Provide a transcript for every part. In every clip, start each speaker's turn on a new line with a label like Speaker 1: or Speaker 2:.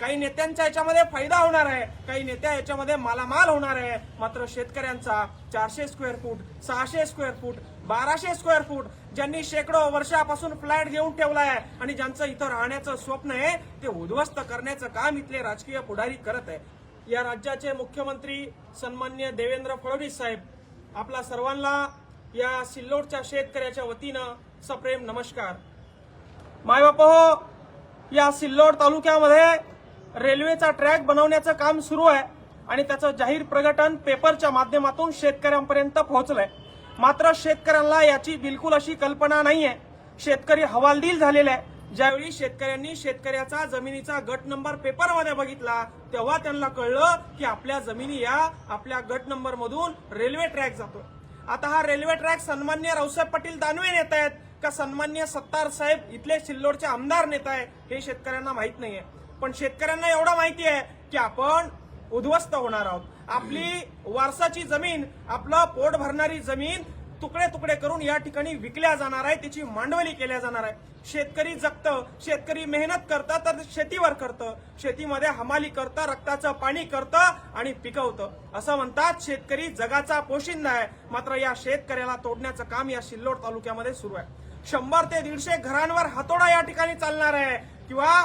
Speaker 1: काही नेत्यांच्या याच्यामध्ये फायदा होणार आहे काही नेत्या याच्यामध्ये मालामाल होणार आहे. मात्र शेतकऱ्यांचा चारशे स्क्वेअर फूट सहाशे स्क्वेअर फूट बाराशे स्क्वेअर फूट ज्यांनी शेकडो वर्षापासून फ्लॅट घेऊन ठेवलाय आणि ज्यांचं इथं राहण्याचं स्वप्न आहे ते उद्ध्वस्त करण्याचं काम इथले राजकीय पुढारी करत आहे. या राज्याचे मुख्यमंत्री सन्मान्य देवेंद्र फडणवीस साहेब आपला सर्वांना या सिल्लोडच्या शेतकऱ्याच्या वतीनं सप्रेम नमस्कार. मायबाप हो या सिल्लोड तालुक्यामध्ये रेल्वेचा ट्रॅक बनवण्याचं काम सुरू आहे आणि त्याचं जाहीर प्रकटन पेपरच्या माध्यमातून शेतकऱ्यांपर्यंत पोहोचलंय. मात्र शेतकऱ्यांना याची बिलकुल अशी कल्पना नाहीये. शेतकरी हवालदिल झालेले आहे. ज्यावेळी शेतकऱ्यांनी शेतकऱ्याचा जमिनीचा गट नंबर पेपरमध्ये बघितला तेव्हा त्यांना कळलं की आपल्या जमिनी या आपल्या गट नंबर मधून रेल्वे ट्रॅक जातो आता हा रेल्वे ट्रॅक सन्मान्य रावसाहेब पाटील दानवे नेत आहेत का सन्मान्य सत्तार साहेब इथले सिल्लोडचे आमदार नेत आहे हे शेतकऱ्यांना माहीत नाहीये. पण शेतकऱ्यांना एवढं माहिती आहे की आपण उद्ध्वस्त होणार आहोत. आपली वारसाची जमीन आपलं पोट भरणारी जमीन तुकडे तुकडे करून या ठिकाणी विकल्या जाणार आहे त्याची मांडवली केल्या जाणार आहे. शेतकरी जगतं शेतकरी मेहनत करतं तर शेतीवर करतं. शेतीमध्ये हमाली करतं रक्ताचं पाणी करतं आणि पिकवतं. असं म्हणतात शेतकरी जगाचा पोशिंदा आहे. मात्र या शेतकऱ्याला तोडण्याचं काम या सिल्लोड तालुक्यामध्ये सुरू आहे. शंभर ते दीडशे घरांवर हातोडा या ठिकाणी चालणार आहे. किंवा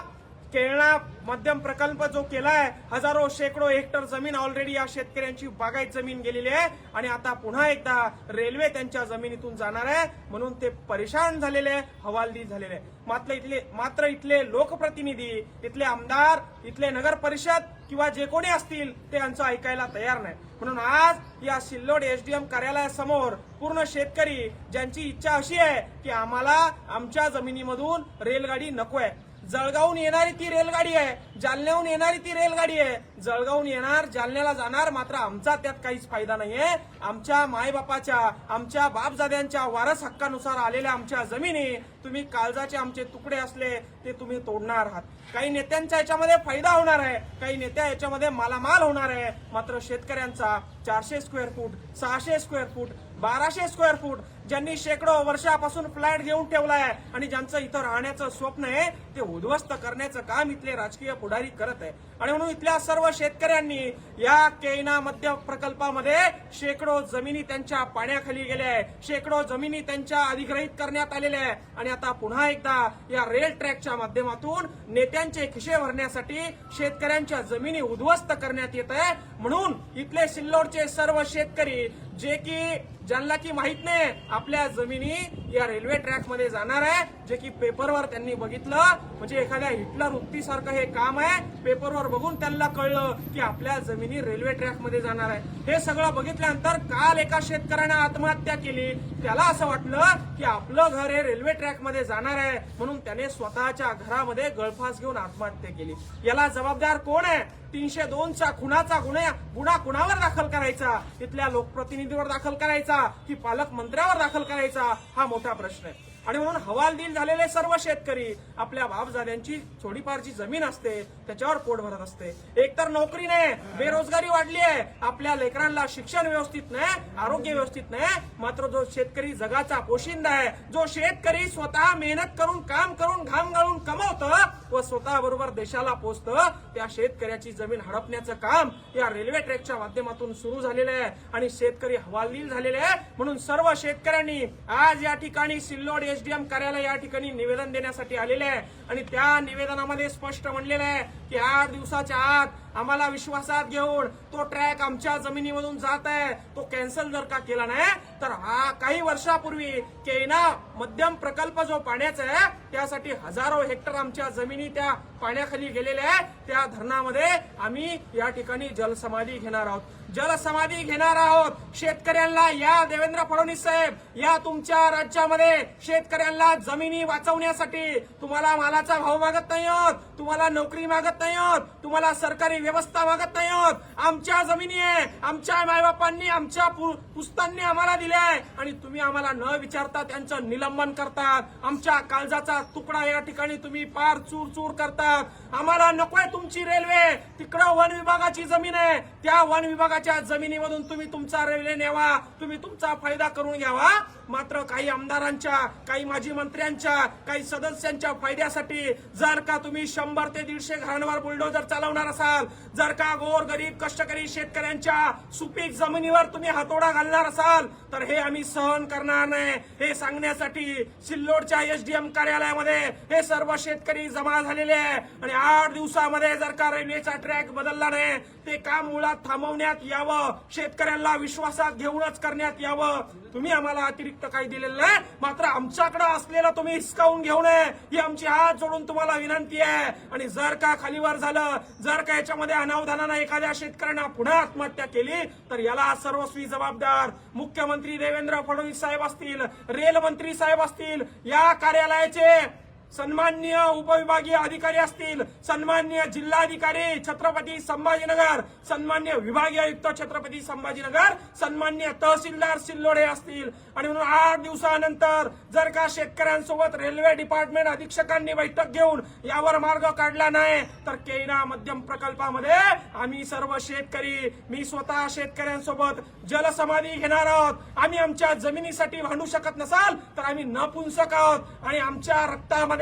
Speaker 1: केळणा मध्यम प्रकल्प जो केला आहे हजारो शेकडो हेक्टर जमीन ऑलरेडी या शेतकऱ्यांची बागायत जमीन गेलेली आहे. आणि आता पुन्हा एकदा रेल्वे त्यांच्या जमिनीतून जाणार आहे. म्हणून ते परेशान झालेले आहे हवालदी झालेले आहे. मात्र इथले मात्र इथले लोकप्रतिनिधी इथले आमदार इथले नगर परिषद किंवा जे कोणी असतील ते यांचं ऐकायला तयार नाही. म्हणून आज या सिल्लोड एसडीएम कार्यालयासमोर पूर्ण शेतकरी ज्यांची इच्छा अशी आहे की आम्हाला आमच्या जमिनीमधून रेलगाडी नको आहे जळगावहून येणारी ती रेलगाडी आहे. जालन्याहून येणारी ती रेलगाडी आहे. जळगावहून येणार जालन्याला जाणार मात्र आमचा त्यात काहीच फायदा नाहीये. आमच्या मायबापाच्या आमच्या बापजाद्यांच्या वारस हक्कानुसार आलेल्या आमच्या जमिनी तुम्ही काळजाचे आमचे तुकडे असले ते तुम्ही तोडणार आहात. काही नेत्यांच्या याच्यामध्ये फायदा होणार आहे काही नेत्या याच्यामध्ये मालामाल होणार आहे. मात्र शेतकऱ्यांचा चारशे स्क्वेअर फूट सहाशे स्क्वेअर फूट बाराशे स्क्वेअर फूट ज्यांनी शेकडो वर्षापासून फ्लॅट घेऊन ठेवलाय आणि ज्यांचं इथं राहण्याचं स्वप्न आहे ते उद्ध्वस्त करण्याचं काम इथले राजकीय पुढारी करत आहे. आणि म्हणून इथल्या सर्व शेतकऱ्यांनी या केना मध्य प्रकल्पामध्ये शेकडो जमिनी त्यांच्या पाण्याखाली गेल्या आहे. शेकडो जमिनी त्यांच्या अधिग्रहित करण्यात आलेल्या आहे. आणि आता पुन्हा एकदा या रेल ट्रॅकच्या माध्यमातून नेत्यांचे खिशे भरण्यासाठी शेतकऱ्यांच्या जमिनी उद्ध्वस्त करण्यात येत आहे. म्हणून इथले सिल्लोडचे सर्व शेतकरी जे की ज्यांना की माहीत नाही आपल्या जमिनी या रेल्वे ट्रॅकमध्ये जाणार आहे. जे की पेपरवर त्यांनी बघितलं. म्हणजे एखाद्या हिटलर उक्तीसारखं हे काम आहे. पेपरवर बघून त्यांना कळलं की आपल्या जमिनी रेल्वे ट्रॅकमध्ये जाणार आहे. हे सगळं बघितल्यानंतर काल एका शेतकऱ्यानं आत्महत्या केली. त्याला असं वाटलं की आपलं घर हे रेल्वे ट्रॅकमध्ये जाणार आहे. म्हणून त्याने स्वतःच्या घरामध्ये गळफास घेऊन आत्महत्या केली. याला जबाबदार कोण आहे? तीनशे दोनचा खुनाचा गुन्हा गुन्हा कुणावर दाखल करायचा? तिथल्या लोकप्रतिनिधीवर दाखल करायचा. की पालकमंत्र्यावर दाखल करायचा हा मोठा प्रश्न आहे. आणि म्हणून हवालदिल झालेले सर्व शेतकरी आपल्या बापजाद्यांची थोडीफारची जमीन असते त्याच्यावर पोट भरत असते. एकतर नोकरी नाही बेरोजगारी वाढली आहे आपल्या लेकरांना शिक्षण व्यवस्थित नाही आरोग्य व्यवस्थित नाही मात्र जो शेतकरी जगाचा पोशिंदा आहे जो शेतकरी स्वतः मेहनत करून काम करून घाम गाळून कमवतं व स्वतः बरोबर देशाला पोचतं त्या शेतकऱ्याची जमीन हडपण्याचं काम या रेल्वे ट्रॅकच्या माध्यमातून सुरू झालेलं आहे. आणि शेतकरी हवालदिल झालेले आहे म्हणून सर्व शेतकऱ्यांनी आज या ठिकाणी सिल्लोड एसडीएम कार्यालय या ठिकाणी निवेदन देण्यासाठी आलेले आहे. आणि त्या निवेदनामध्ये स्पष्ट म्हणलेलं आहे की आठ दिवसाच्या आत आम्हाला विश्वासात घेऊन तो ट्रॅक आमच्या जमिनीमधून जात आहे. तो कॅन्सल जर का केला नाही तर हा काही वर्षापूर्वी केना मध्यम प्रकल्प जो पाण्याचा आहे त्यासाठी हजारो हेक्टर आमच्या जमिनी त्या पाण्याखाली गेलेल्या आहे. त्या धरणामध्ये आम्ही या ठिकाणी जलसमाधी घेणार आहोत. जलसमाधी घेणार आहोत शेतकऱ्यांना या देवेंद्र फडणवीस साहेब या तुमच्या राज्यामध्ये शेतकऱ्यांना जमिनी वाचवण्यासाठी. तुम्हाला मालाचा भाव मागत नाही आहोत. तुम्हाला नोकरी मागत नाही आहोत तुम्हाला सरकारी व्यवस्था मागत नाही आहोत आमच्या जमिनी आहे. आमच्या मायबापांनी आमच्या पु- पुस्तांनी आम्हाला दिल्या. आहे आणि तुम्ही आम्हाला न विचारता त्यांचं निलंबन करतात. आमच्या काळजाचा तुकडा या ठिकाणी तुम्ही पार चूर चूर करतात. आम्हाला नकोय तुमची रेल्वे. तिकडं वन विभागाची जमीन आहे. त्या वन विभागाच्या जमिनीमधून तुम्ही तुमचा रेल्वे नेवा तुम्ही तुमचा फायदा करून घ्यावा. मात्र काही आमदारांच्या काही माजी मंत्र्यांच्या काही सदस्यांच्या फायद्यासाठी जर का तुम्ही शंभर ते दीडशे घरांवर बुलडोजर चालवणार असाल जर का गोर गरीब कष्टकरी शेतकऱ्यांच्या सुपीक जमिनीवर तुम्ही हातोडा घालणार असाल तर हे आम्ही सहन करणार नाही. हे सांगण्यासाठी सिल्लोडच्या एसडीएम कार्यालयामध्ये हे सर्व शेतकरी जमा झालेले आहे. आणि आठ दिवसामध्ये जर का रेल्वेचा ट्रॅक बदलला नाही ते काम मुळात थांबवण्यात यावं. शेतकऱ्यांना विश्वासात घेऊनच करण्यात यावं. तुम्ही आम्हाला अतिरिक्त काही दिलेलं नाही मात्र आमच्याकडे असलेलं तुम्ही हिसकावून घेऊ नये. ही आमची हात जोडून तुम्हाला विनंती आहे. आणि जर का खालीवर झालं जर का याच्यामध्ये अनावधानानं एखाद्या शेतकऱ्यांना पुन्हा आत्महत्या केली तर याला सर्वस्वी जबाबदार मुख्यमंत्री देवेंद्र फडणवीस साहेब असतील रेल मंत्री साहेब असतील या कार्यालयाचे सन्मान्य उपविभागीय अधिकारी असतील सन्मान्य जिल्हाधिकारी छत्रपती संभाजीनगर सन्मान्य विभागीय आयुक्त छत्रपती संभाजीनगर सन्मान्य तहसीलदार सिल्लोडे असतील. आणि म्हणून आठ दिवसानंतर जर का शेतकऱ्यांसोबत रेल्वे डिपार्टमेंट अधीक्षकांनी बैठक घेऊन यावर मार्ग काढला नाही तर केना मध्यम प्रकल्पामध्ये आम्ही सर्व शेतकरी मी स्वतः शेतकऱ्यांसोबत जलसमाधी घेणार आहोत. आम्ही आमच्या जमिनीसाठी भांडू शकत नसाल तर आम्ही नपुंसक आहोत. आणि आमच्या रक्तामध्ये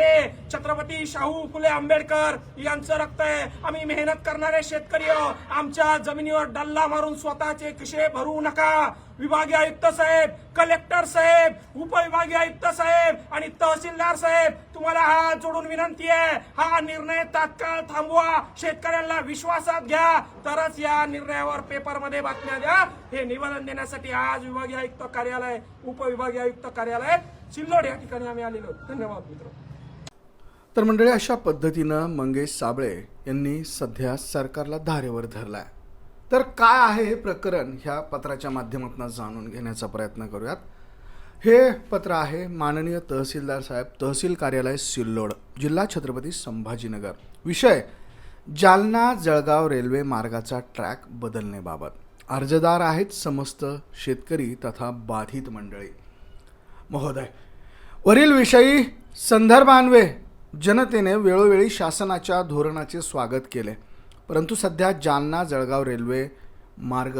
Speaker 1: छत्रपती शाहू फुले आंबेडकर यांचं रक्त आहे. आम्ही मेहनत करणारे शेतकरी आमच्या जमिनीवर डल्ला मारून स्वतःचे किशे भरू नका. विभागीय आयुक्त साहेब कलेक्टर साहेब उपविभागीय आयुक्त साहेब आणि तहसीलदार साहेब तुम्हाला हा जोडून विनंती आहे. हा निर्णय तात्काळ थांबवा. शेतकऱ्यांना विश्वासात घ्या. तरच या निर्णयावर पेपरमध्ये बातम्या द्या. हे निवेदन देण्यासाठी आज विभागीय आयुक्त कार्यालय उपविभागीय आयुक्त कार्यालय सिल्लोड या ठिकाणी आम्ही आलेलो धन्यवाद मित्र
Speaker 2: तर मंडळी अशा पद्धतीनं मंगेश साबळे यांनी सध्या सरकारला धारेवर धरलाय. तर काय आहे हे प्रकरण ह्या पत्राच्या माध्यमातून जाणून घेण्याचा प्रयत्न करूयात. हे पत्र आहे माननीय तहसीलदार साहेब तहसील कार्यालय सिल्लोड जिल्हा छत्रपती संभाजीनगर. विषय जालना जळगाव रेल्वे मार्गाचा ट्रॅक बदलण्याबाबत. अर्जदार आहेत समस्त शेतकरी तथा बाधित मंडळी. महोदय वरील विषयी संदर्भान्वे जनतेने वेळोवेळी शासनाच्या धोरणाचे स्वागत केले. परंतु सध्या जालना जळगाव रेल्वे मार्ग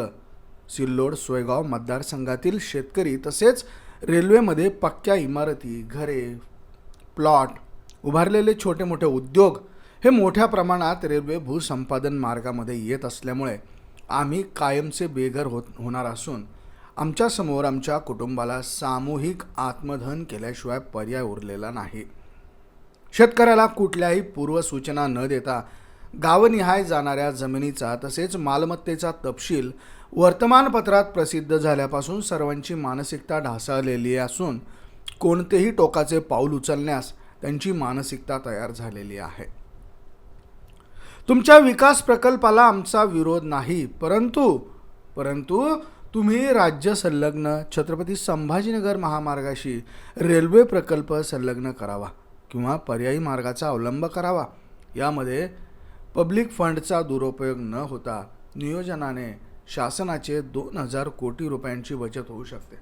Speaker 2: सिल्लोड सोयगाव मतदारसंघातील शेतकरी तसेच रेल्वेमध्ये पक्क्या इमारती घरे प्लॉट उभारलेले छोटे मोठे उद्योग हे मोठ्या प्रमाणात रेल्वे भूसंपादन मार्गामध्ये येत असल्यामुळे आम्ही कायमचे बेघर होत होणार असून आमच्यासमोर आमच्या कुटुंबाला सामूहिक आत्मधन केल्याशिवाय पर्याय उरलेला नाही. शेतकऱ्याला कुठल्याही पूर्वसूचना न देता गावनिहाय जाणाऱ्या जमिनीचा तसेच मालमत्तेचा तपशील वर्तमानपत्रात प्रसिद्ध झाल्यापासून सर्वांची मानसिकता ढासळलेली असून कोणतेही टोकाचे पाऊल उचलण्यास त्यांची मानसिकता तयार झालेली आहे. तुमच्या विकास प्रकल्पाला आमचा विरोध नाही परंतु परंतु तुम्ही राज्य संलग्न छत्रपती संभाजीनगर महामार्गाशी रेल्वे प्रकल्प संलग्न करावा. किंवा पर्यायी मार्गाचा अवलंब करावा. यामध्ये पब्लिक फंडचा दुरुपयोग न होता नियोजनाने शासनाचे दोन हजार कोटी रुपयांची बचत होऊ शकते.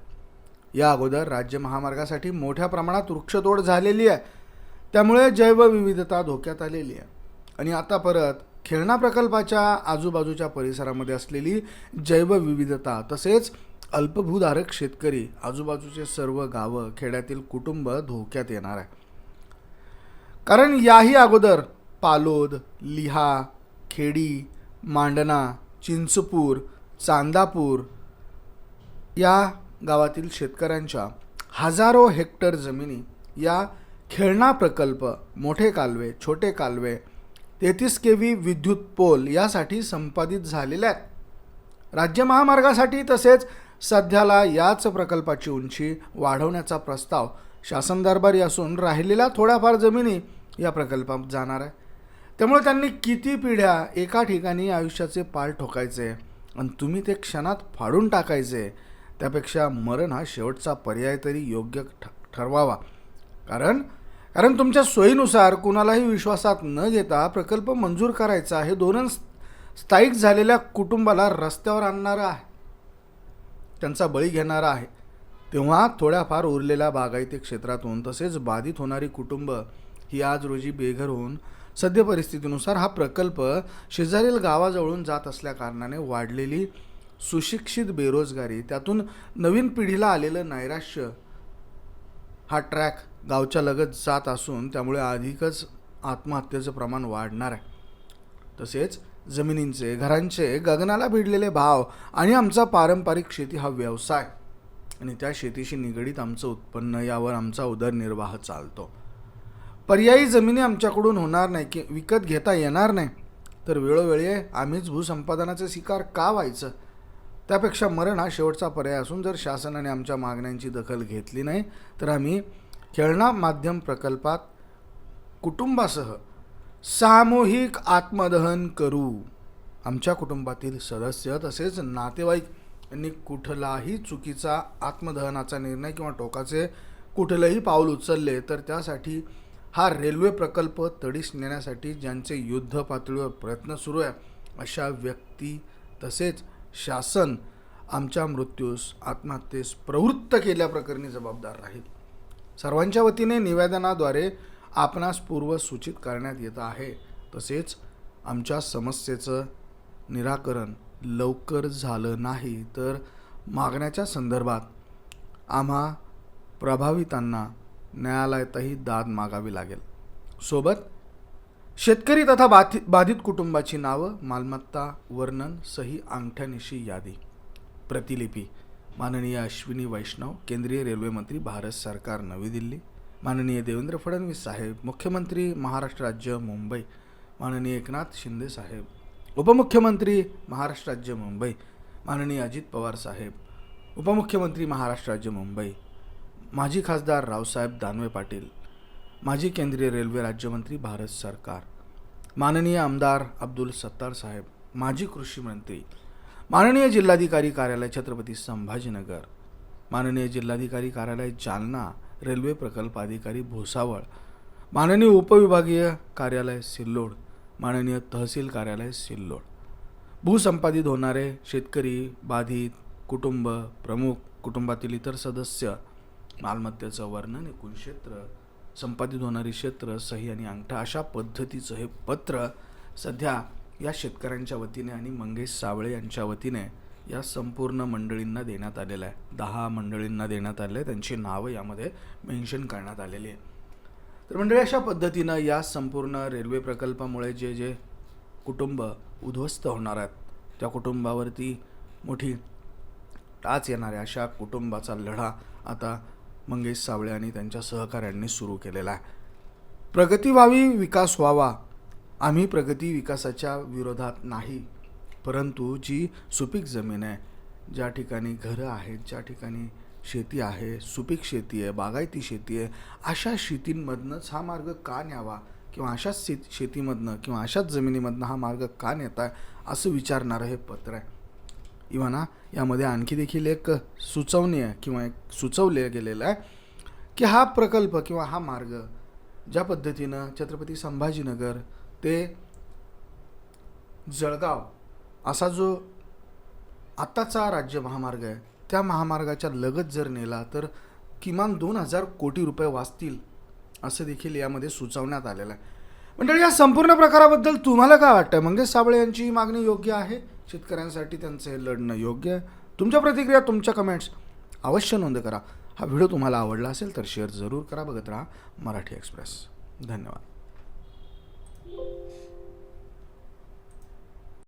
Speaker 2: या अगोदर राज्य महामार्गासाठी मोठ्या प्रमाणात वृक्षतोड झालेली आहे. त्यामुळे जैवविविधता धोक्यात आलेली आहे. आणि आता परत खेळणा प्रकल्पाच्या आजूबाजूच्या परिसरामध्ये असलेली जैवविविधता तसेच अल्पभूधारक शेतकरी आजूबाजूचे सर्व गावं खेड्यातील कुटुंब धोक्यात येणार आहे. कारण याही अगोदर पालोद लिहा खेडी मांडना चिंचपूर चांदापूर या गावातील शेतकऱ्यांच्या हजारो हेक्टर जमिनी या खेळणा प्रकल्प मोठे कालवे छोटे कालवे तेहतीस के व्ही विद्युत पोल यासाठी संपादित झालेल्या आहेत. राज्य महामार्गासाठी तसेच सध्याला याच प्रकल्पाची उंची वाढवण्याचा प्रस्ताव शासन दरबारी असून राहिलेल्या थोड्याफार जमिनी या प्रकल्पात जाणार आहे. त्यामुळे त्यांनी किती पिढ्या एका ठिकाणी आयुष्याचे पाल ठोकायचे आणि तुम्ही ते क्षणात फाडून टाकायचे त्यापेक्षा मरण हा शेवटचा पर्याय तरी योग्य ठ ठरवावा. कारण कारण तुमच्या सोयीनुसार कुणालाही विश्वासात न घेता प्रकल्प मंजूर करायचा हे दोन स्थायिक झालेल्या कुटुंबाला रस्त्यावर आणणारं आहे. त्यांचा बळी घेणारा आहे. तेव्हा थोड्याफार उरलेल्या बागायती क्षेत्रातून तसेच बाधित होणारी कुटुंब ही आज रोजी बेघर होऊन सद्य परिस्थितीनुसार हा प्रकल्प शेजारील गावाजवळून जात असल्याकारणाने वाढलेली सुशिक्षित बेरोजगारी त्यातून नवीन पिढीला आलेलं नैराश्य हा ट्रॅक गावच्या लगत जात असून त्यामुळे अधिकच आत्महत्येचं प्रमाण वाढणार आहे. तसेच जमिनींचे घरांचे गगनाला भिडलेले भाव आणि आमचा पारंपरिक शेती हा व्यवसाय. आणि त्या शेतीशी निगडीत आमचं उत्पन्न यावर आमचा उदरनिर्वाह चालतो. पर्यायी जमिनी आमच्याकडून होणार नाही की विकत घेता येणार नाही. तर वेळोवेळी आम्हीच भूसंपादनाचे शिकार का व्हायचं? त्यापेक्षा मरण हा शेवटचा पर्याय असून जर शासनाने आमच्या मागण्यांची दखल घेतली नाही तर आम्ही खेळणा माध्यम प्रकल्पात कुटुंबासह सामूहिक आत्मदहन करू. आमच्या कुटुंबातील सदस्य तसेच नातेवाईक यांनी कुठलाही चुकीचा आत्मदहनाचा निर्णय किंवा टोकाचे कुठलंही पाऊल उचलले तर त्यासाठी हा रेल्वे प्रकल्प तडीस नेण्यासाठी ज्यांचे युद्ध पातळीवर प्रयत्न सुरू आहे अशा व्यक्ती तसेच शासन आमच्या मृत्यूस आत्महत्येस प्रवृत्त केल्याप्रकरणी जबाबदार राहील. सर्वांच्या वतीने निवेदनाद्वारे आपणास पूर्व सूचित करण्यात येत आहे. तसेच आमच्या समस्येचं निराकरण लवकर झालं नाही तर मागण्याच्या संदर्भात आम्हा प्रभावितांना न्यायालयातही दाद मागावी लागेल. सोबत शेतकरी तथा बाधित बाधित कुटुंबाची नावं मालमत्ता वर्णन सही अंगठ्यानिशी यादी. प्रतिलिपी माननीय अश्विनी वैष्णव केंद्रीय रेल्वे मंत्री भारत सरकार नवी दिल्ली. माननीय देवेंद्र फडणवीस साहेब मुख्यमंत्री महाराष्ट्र राज्य मुंबई. माननीय एकनाथ शिंदे साहेब उपमुख्यमंत्री महाराष्ट्र राज्य मुंबई. माननीय अजित पवार साहेब उपमुख्यमंत्री महाराष्ट्र राज्य मुंबई. माजी खासदार रावसाहेब दानवे पाटील माजी केंद्रीय रेल्वे राज्यमंत्री भारत सरकार माननीय आमदार अब्दुल सत्तार साहेब माजी कृषी मंत्री माननीय जिल्हाधिकारी कार्यालय छत्रपती संभाजीनगर माननीय जिल्हाधिकारी कार्यालय जालना रेल्वे प्रकल्प अधिकारी भुसावळ माननीय उपविभागीय कार्यालय सिल्लोड माननीय तहसील कार्यालय सिल्लोड. भूसंपादित होणारे शेतकरी बाधित कुटुंब प्रमुख कुटुंबातील इतर सदस्य मालमत्तेचं वर्णन एकूण क्षेत्र संपादित होणारी क्षेत्र सही आणि अंगठा अशा पद्धतीचं हे पत्र सध्या या शेतकऱ्यांच्या वतीने आणि मंगेश सावळे यांच्या वतीने या संपूर्ण मंडळींना देण्यात आलेलं आहे. दहा मंडळींना देण्यात आले त्यांची नावं यामध्ये मेन्शन करण्यात आलेली आहे. तर मंडळी अशा पद्धतीनं या संपूर्ण रेल्वे प्रकल्पामुळे जे जे कुटुंब उद्ध्वस्त होणार आहेत त्या कुटुंबावरती मोठी टाच येणाऱ्या अशा कुटुंबाचा लढा आता मंगेश सावळे आणि त्यांच्या सहकाऱ्यांनी सुरू केलेला आहे. प्रगती व्हावी विकास व्हावा. आम्ही प्रगती विकासाच्या विरोधात नाही परंतु जी सुपीक जमीन आहे ज्या ठिकाणी घरं आहेत ज्या ठिकाणी शेती आहे सुपीक शेती आहे बागायती शेती आहे अशा शेतींमधनंच हा मार्ग का न्यावा किंवा अशाच शेत शेतीमधनं किंवा अशाच जमिनीमधनं हा मार्ग का नेत आहे असं विचारणारं हे पत्र आहे. इव्हा यामध्ये आणखी देखील एक सुचवणी आहे किंवा एक सुचवले गेलेलं आहे की हा प्रकल्प किंवा हा मार्ग ज्या पद्धतीनं छत्रपती संभाजीनगर ते जळगाव असा जो आत्ताचा राज्य महामार्ग आहे त्या महामार्गाच्या लगत जर नेला तर किमान दोन हजार कोटी रुपये वाचतील असं देखील यामध्ये सुचवण्यात आलेलं आहे. मंडळी या संपूर्ण प्रकाराबद्दल तुम्हाला काय वाटतं? मंगेश साबळे यांची ही मागणी योग्य आहे? शेतकऱ्यांसाठी त्यांचं हे लढणं योग्य आहे. तुमच्या प्रतिक्रिया तुमच्या कमेंट्स अवश्य नोंद करा. हा व्हिडिओ तुम्हाला आवडला असेल तर शेअर जरूर करा. बघत राहा मराठी एक्सप्रेस धन्यवाद.